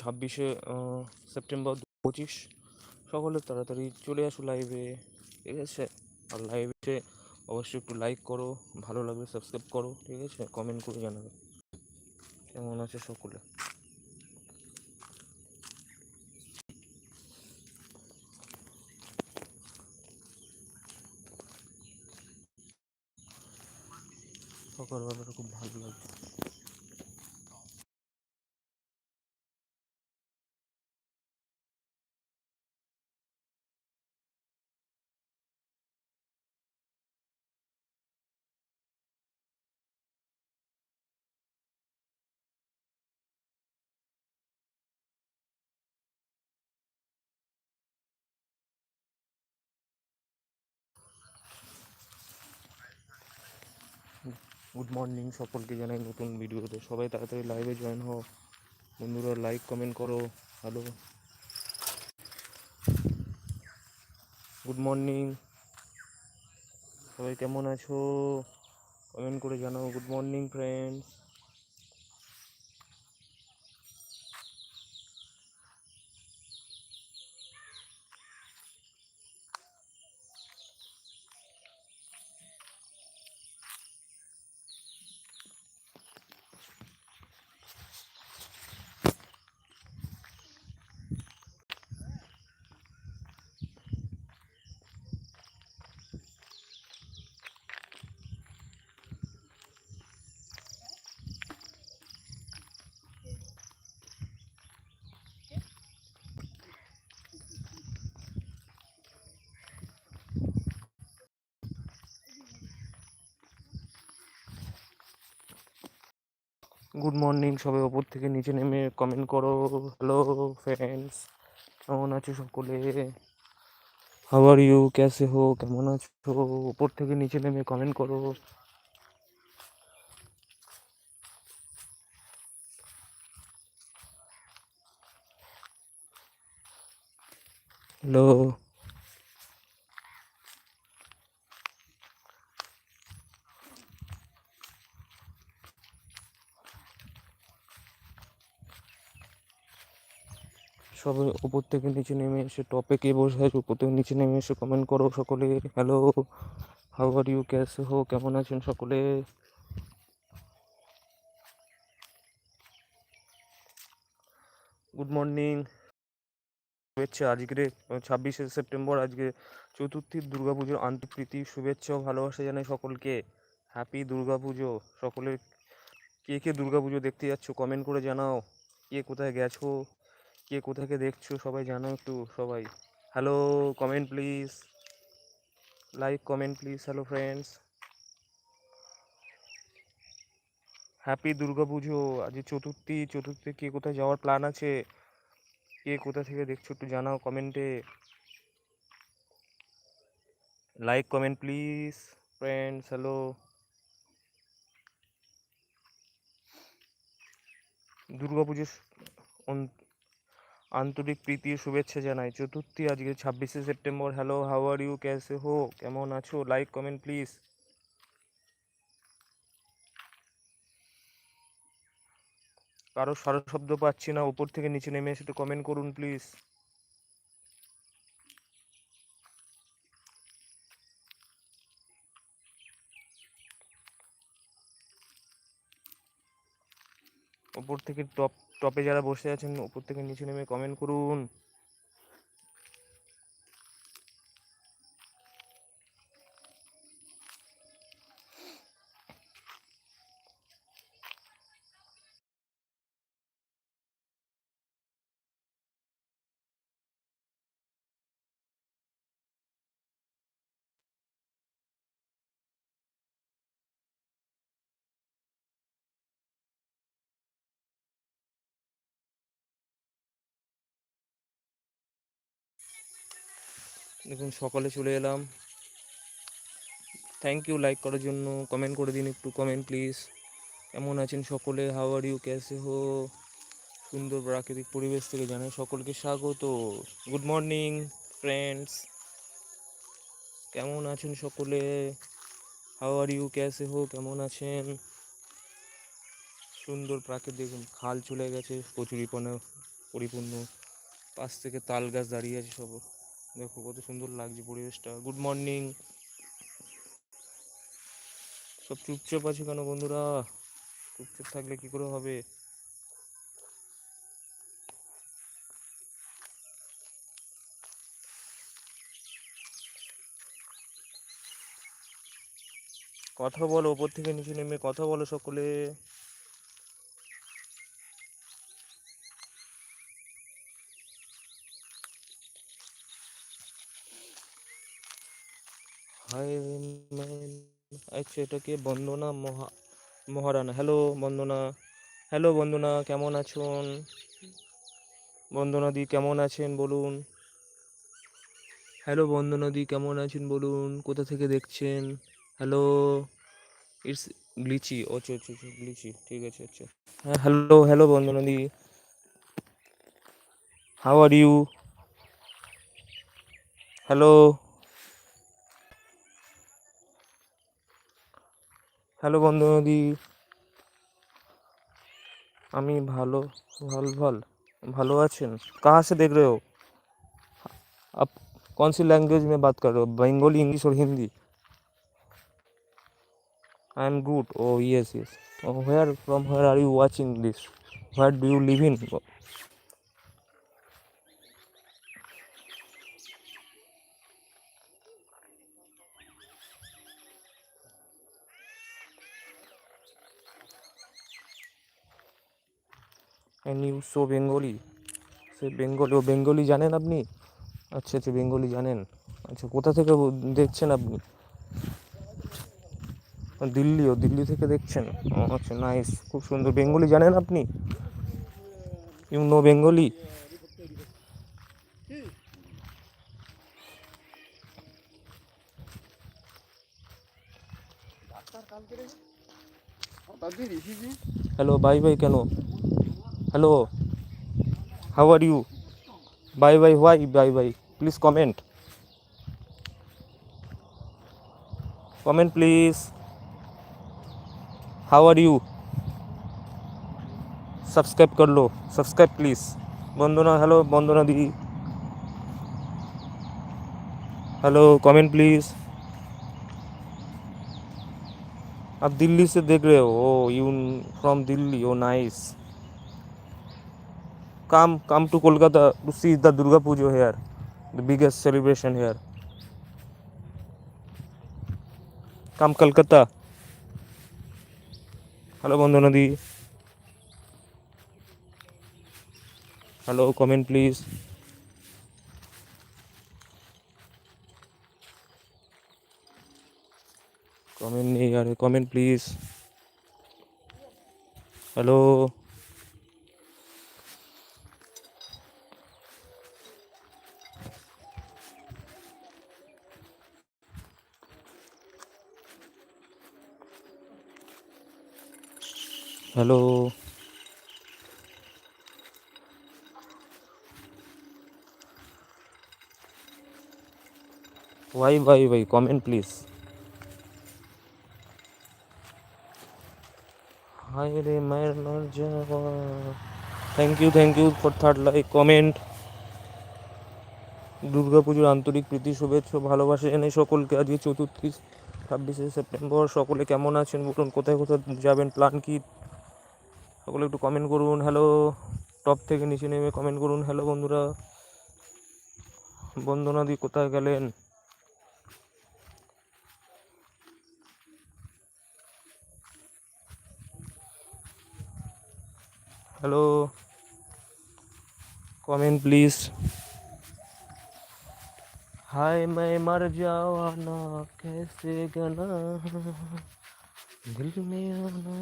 ছাব্বিশে সেপ্টেম্বর পঁচিশ। সকলে তাড়াতাড়ি চলে আসো লাইভে ঠিক আছে? আর লাইভে অবশ্যই একটু লাইক করো। ভালো লাগলে সাবস্ক্রাইব করো। ঠিক আছে? কমেন্ট করে জানাবে। কেমন আছে সকলে? সকালবেলাটা খুব ভালো লাগছে। গুড মর্নিং সকলকে জানাই নতুন ভিডিওতে সবাই তাড়াতাড়ি লাইভে জয়েন হও। বন্ধুরা লাইক কমেন্ট করো। Hello good morning. সবাই কেমন আছো? কমেন্ট করে জানাও। Good morning friends good morning সবাই ওপর থেকে নিচে নেমে কমেন্ট করো। হ্যালো ফ্রেন্ডস কেমন আছো সকলে? হাওয়ার ইউ ক্যাসে হো? কেমন আছো? ওপর থেকে নিচে নেমে কমেন্ট করো। হ্যালো সবাই উপর থেকে নিচে নেমে এসে টপে কে বসে আছে, উপর থেকে নিচে নেমে এসে কমেন্ট করো সকলে। হ্যালো হাউ আর ইউ ক্যাসে হো কেমন আছেন সকলে? গুড মর্নিং শুভেচ্ছা আজকে ছাব্বিশে সেপ্টেম্বর, আজকে চতুর্থী দুর্গাপুজোর আন্তঃপ্রীতি, শুভেচ্ছা ও ভালোবাসা জানাই সকলকে। হ্যাপি দুর্গাপুজো। সকলের কে কে দুর্গাপুজো দেখতে যাচ্ছ কমেন্ট করে জানাও, কে কোথায় গেছো? কে কোথা থেকে দেখছ সবাই জানো একটু, সবাই। Hello comment please like comment please hello friends happy Durga Puja আজ চতুর্থী চতুর্থী কে কোথায় যাওয়ার প্ল্যান আছে? কে কোথা থেকে দেখছ একটু জানাও কমেন্টে like comment please friends hello Durga Durga Puja আন্তরিক প্রীতি শুভেচ্ছা জানাই। চতুর্থী, আজকে ছাব্বিশে September. Hello how are you ক্যাসে হো? কেমন আছো? লাইক কমেন্ট প্লিজ কারও শব্দ পাচ্ছি না, উপর থেকে নিচে নেমে এসে একটু কমেন্ট করুন প্লিজ উপর থেকে টপ টপে যারা বসে আছেন উপর থেকে নিচে নেমে কমেন্ট করুন। দেখুন, সকালে চলে এলাম। থ্যাংক ইউ লাইক করার জন্য কমেন্ট করে দিন একটু কমেন্ট প্লিজ কেমন আছেন সকলে? হাউ আর ইউ ক্যাসে হো? সুন্দর প্রাকৃতিক পরিবেশ থেকে জানাই সকলকে স্বাগত। গুড মর্নিং ফ্রেন্ডস কেমন আছেন সকলে? হাউ আর ইউ ক্যাসে হো? কেমন আছেন? সুন্দর প্রাকৃতিক খাল চলে গেছে, কচুরিপানা পরিপূর্ণ। পাশ থেকে তাল গাছ দাঁড়িয়ে আছে সব। দেখো কত সুন্দর লাগছে পরিবেশটা। গুড মর্নিং সব চুপচাপ আছে কেন বন্ধুরা? চুপচাপ থাকলে কি করে হবে? কথা বলো, ওপর থেকে নিচে নেমে কথা বলো সকলে। আচ্ছা এটা কে? বন্দনা মহা, মহারানা। হ্যালো বন্দনা। হ্যালো বন্দনা, কেমন আছেন? বন্দনা দি, কেমন আছেন? বলুন। হ্যালো বন্দনা দি, কেমন আছেন? বলুন। কোথা থেকে দেখছেন? হ্যালো ইটস গ্লিচি ও আচ্ছা আচ্ছা গ্লিচি ঠিক আছে আচ্ছা। হ্যাঁ hello hello Bandana di. How are you hello hello Bandana দি আমি ভালো ভাল ভাল ভালো আছেন कहाँ से देख रहे हो आप कौन सी लैंग्वेज में बात कर रहे हो बंगाली इंग्लिश और Hindi I am good oh yes yes where from where are you watching this where do you live in you so Bengali say Bengali ও বেঙ্গলি জানেন আপনি? আচ্ছা আচ্ছা বেঙ্গলি জানেন। আচ্ছা কোথা থেকে দেখছেন আপনি? দিল্লি ও দিল্লি থেকে দেখছেন? ও আচ্ছা নাইস খুব সুন্দর। বেঙ্গলি জানেন আপনি? You know Bengali hello bye bye কেন? hello how are you bye bye why bye bye please comment comment please how are you subscribe कर लो subscribe please Bandana hello Bandana di hello comment please आप दिल्ली से देख रहे हो oh you from Delhi oh nice Come come to Kolkata to see the Durga Puja here the biggest celebration here come Calcutta hello बंधु नदी hello comment please comment नहीं अरे comment please hello hello. Why ভাই ভাই comment please hi রে মায়ের যাওয়া। Thank you thank you for third like comment Durga পুজোর আন্তরিক প্রীতি, শুভেচ্ছা, ভালোবাসা জানাই সকলকে। আজকে চতুর্থী, ছাব্বিশে সেপ্টেম্বর। সকলে কেমন আছেন? বলুন, কোথায় কোথায় যাবেন? প্ল্যান কি? সকলে একটু কমেন্ট করুন হ্যালো টপ থেকে নিচে নেমে কমেন্ট করুন হ্যালো বন্ধুরা বন্দনা দি কোথায় গেলেন हेलो कमेंट प्लीज हाय मैं मर जावा ना कैसे गना दिल में आना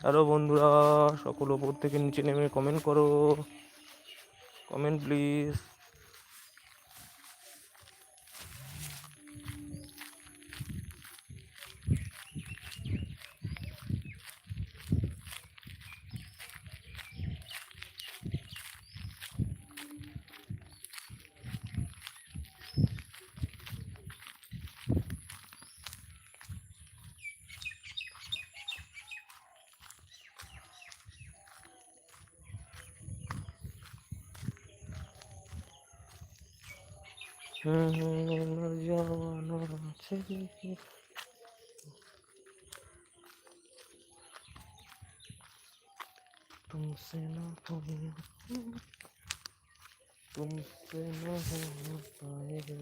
হ্যালো বন্ধুরা সকল ওপর থেকে নিচে নেমে কমেন্ট করো। কমেন্ট প্লিজ तुमसे ना होगा तुमसे ना हो पाएगा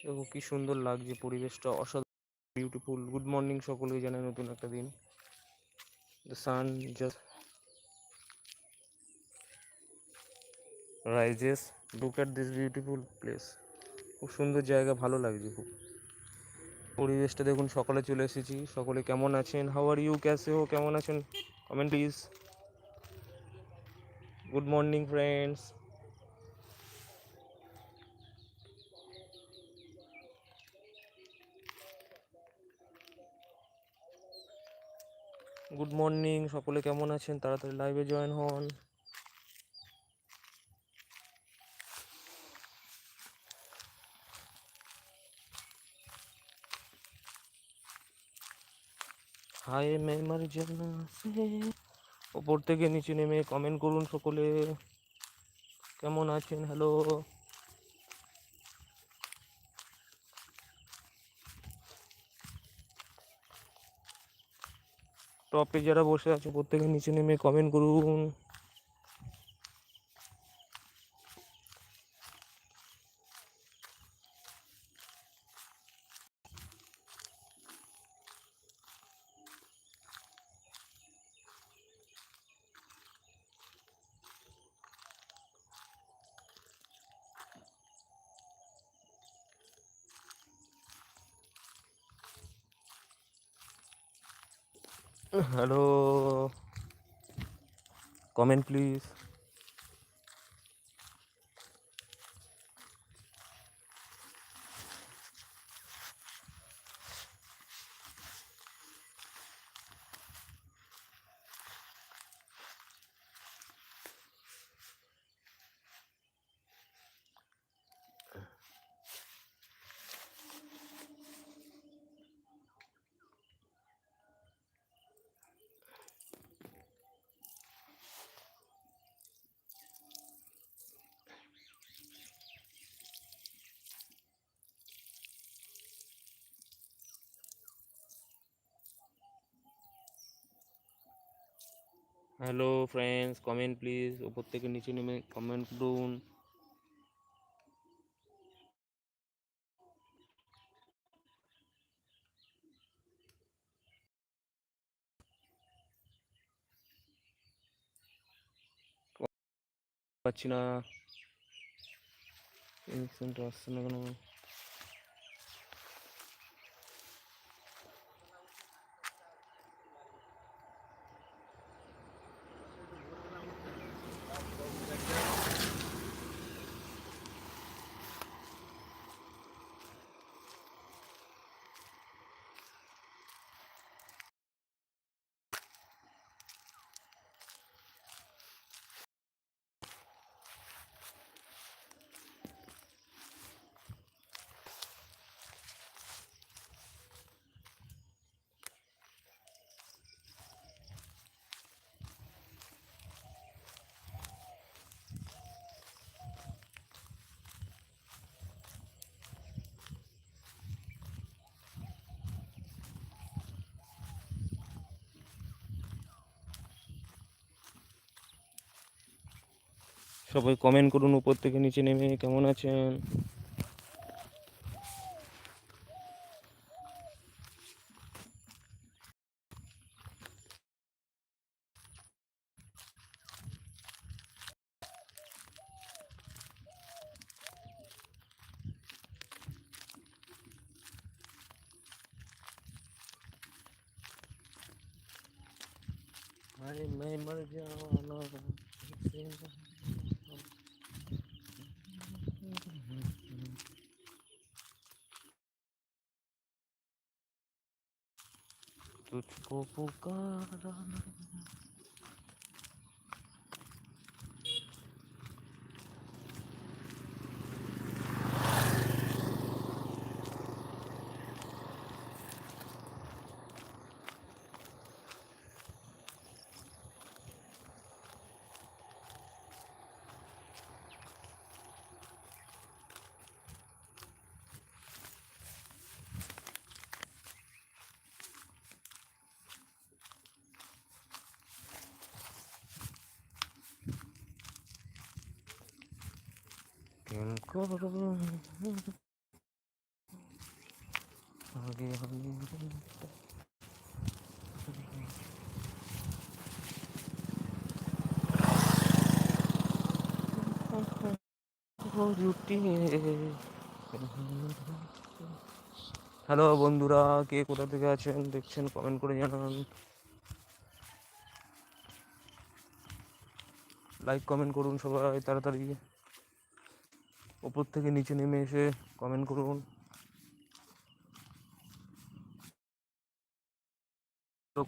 দেখো কি সুন্দর লাগছে পরিবেশটা অসাধারণ বিউটিফুল গুড মর্নিং সকলকে জানাই নতুন একটা দিন the sun just rises look at this beautiful place খুব সুন্দর জায়গা, ভালো লাগছে খুব। পরিবেশটা দেখুন, সকালে চলে এসেছি। সকলে কেমন আছেন? হাউ আর ইউ ক্যাসে হো কেমন আছেন? Comment please good morning friends good morning সকলে কেমন আছেন? তাড়াতাড়ি লাইভে জয়েন হন। হায় মে মর ওপর থেকে নিচে নেমে কমেন্ট করুন সকলে। কেমন আছেন? হ্যালো টপে যারা বসে আছে প্রত্যেকে নিচে নেমে কমেন্ট করুন। Hello comment please hello friends comment please ওপর থেকে নিচে নেমে কমেন্ট করুন পাচ্ছি না ইনসেন্ট আসছে না কেন সবাই কমেন্ট করুন উপর থেকে নিচে নেমে কেমন আছেন हाय मैं मर जाना Тут по пукара. হ্যালো বন্ধুরা, কে কোথা থেকে আছেন? দেখছেন কমেন্ট করে জানান। লাইক কমেন্ট করুন সবাই, তাড়াতাড়ি। ওপর থেকে নিচে নেমে এসে কমেন্ট করুন।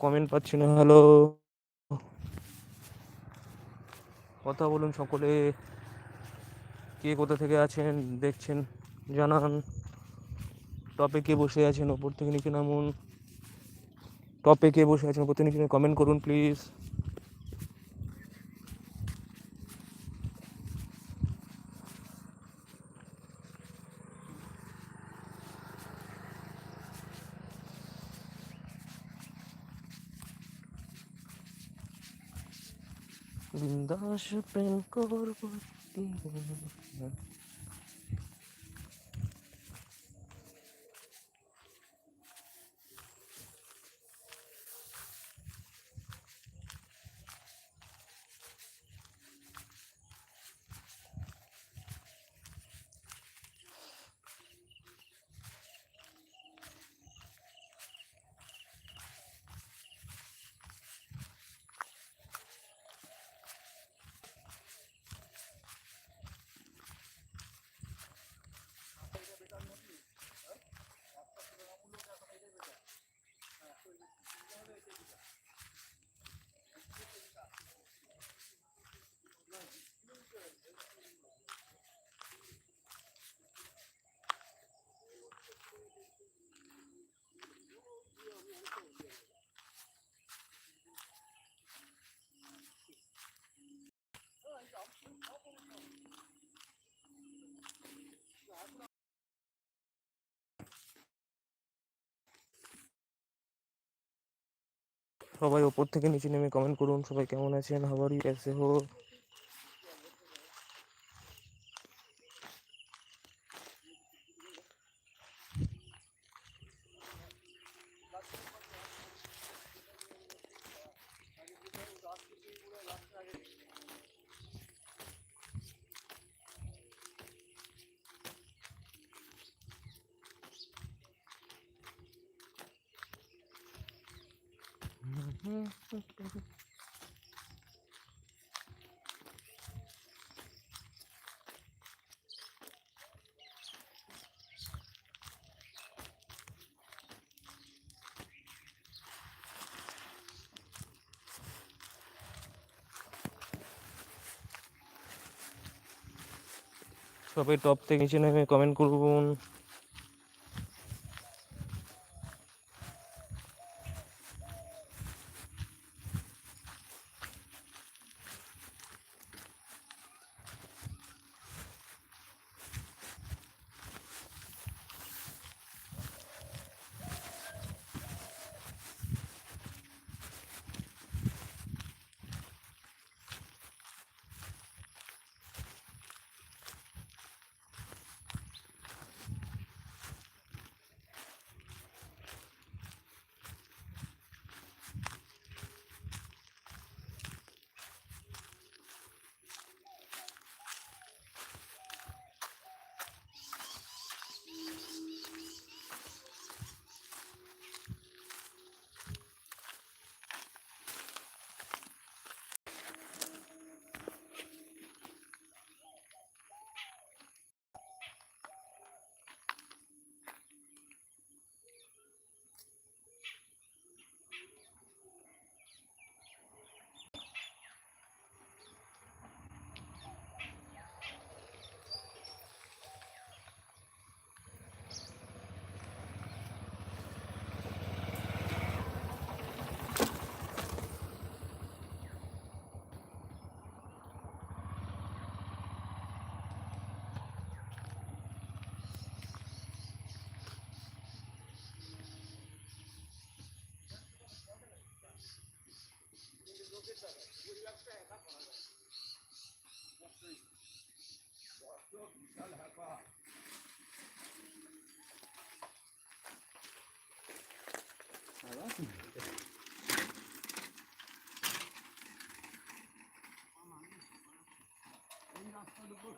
কমেন্ট পাচ্ছি না হ্যালো কথা বলুন সকলে। কে কোথা থেকে আছেন, দেখছেন, জানান। টপে কে বসে আছেন ওপর থেকে নিচে নামুন। টপে কে বসে আছেন ওপর থেকে নিচে কমেন্ট করুন প্লিজ বিন্দাস প্রেম করব সবাই ওপর থেকে নিচে নেমে কমেন্ট করুন। সবাই কেমন আছেন? হাবারই ইউ ক্যাসে হো সবাই টপ থেকে নিচে নেমে কমেন্ট করুন।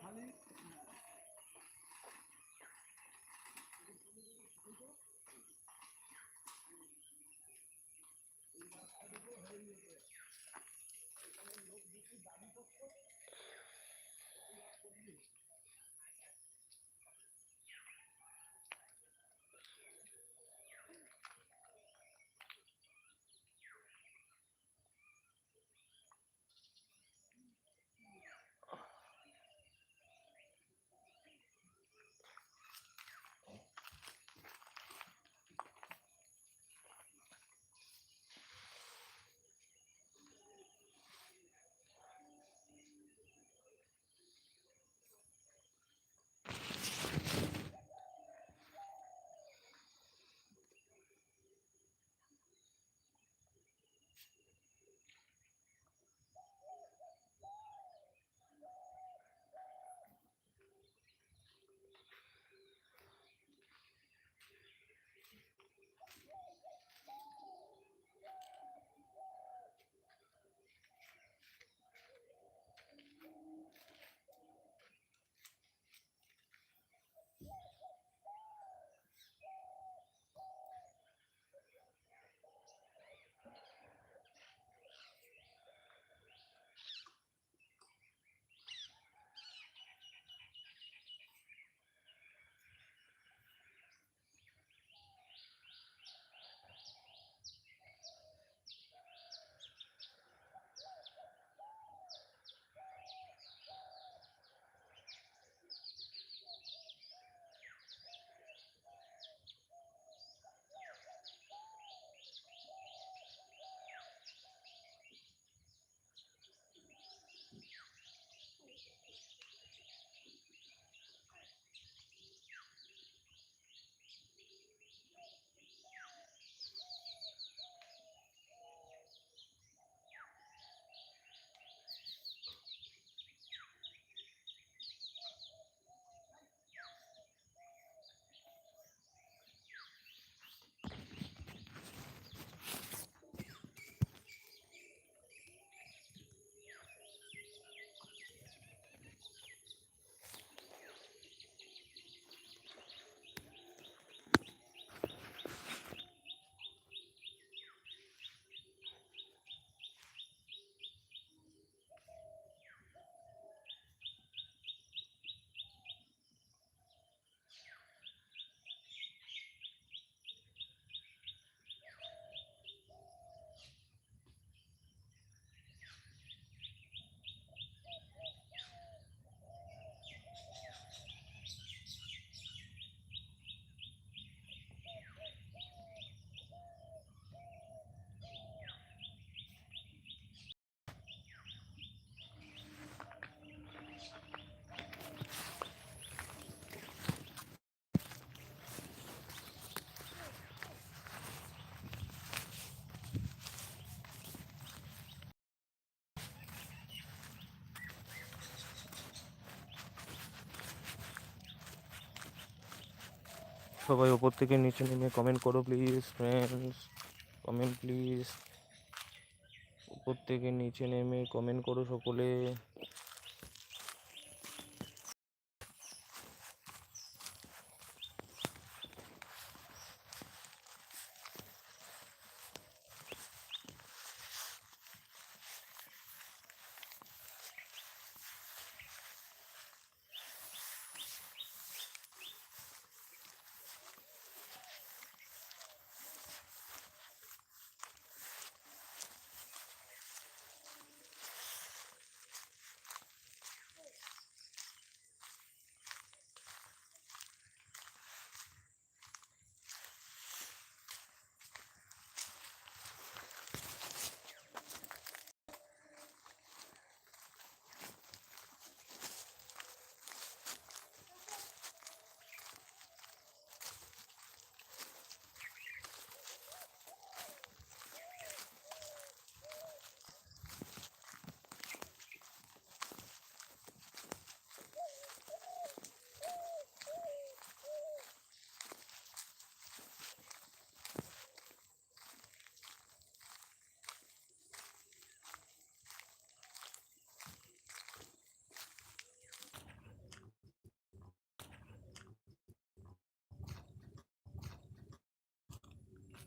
Ojalá সবাই ওপর থেকে নিচে নেমে কমেন্ট করো প্লিজ ফ্রেন্ডস কমেন্ট প্লিজ ওপর থেকে নিচে নেমে কমেন্ট করো সকলে।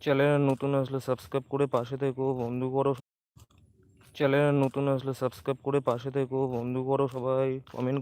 চ্যানেলে নতুন আসলে সাবস্ক্রাইব করে পাশে থেকো, বন্ধু করো চ্যানেলে নতুন আসলে সাবস্ক্রাইব করে পাশে থেকো, বন্ধু করো সবাই কমেন্ট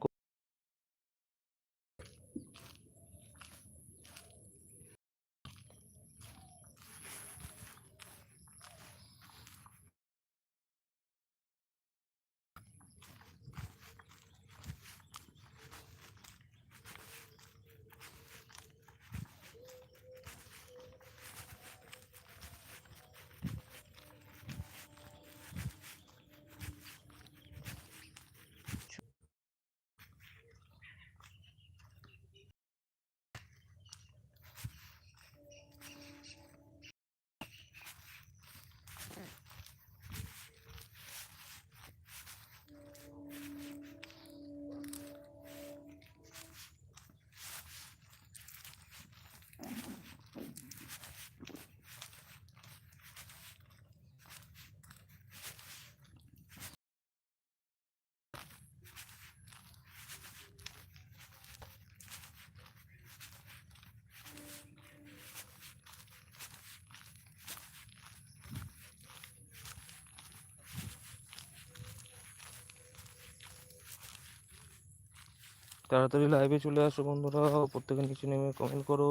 তাড়াতাড়ি লাইভে চলে আসো বন্ধুরা। প্রত্যেকে নিচে নেমে কমেন্ট করো।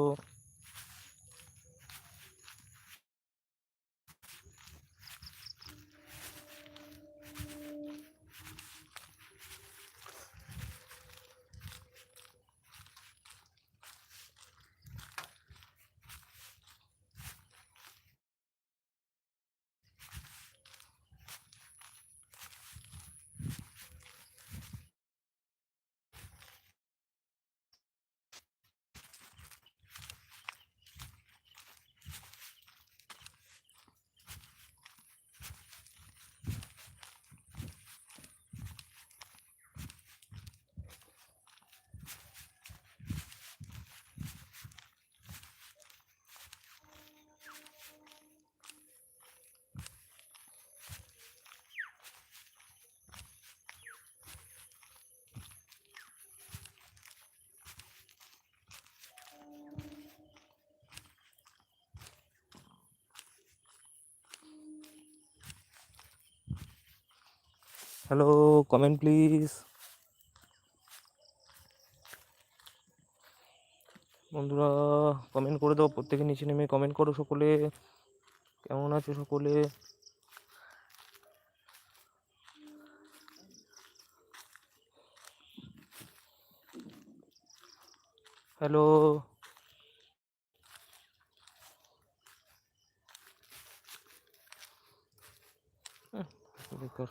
হ্যালো কমেন্ট প্লিজ বন্ধুরা কমেন্ট করে দাও, প্রত্যেকে নিচে নেমে কমেন্ট করো সকলে। কেমন আছো সকলে? হ্যালো বেকার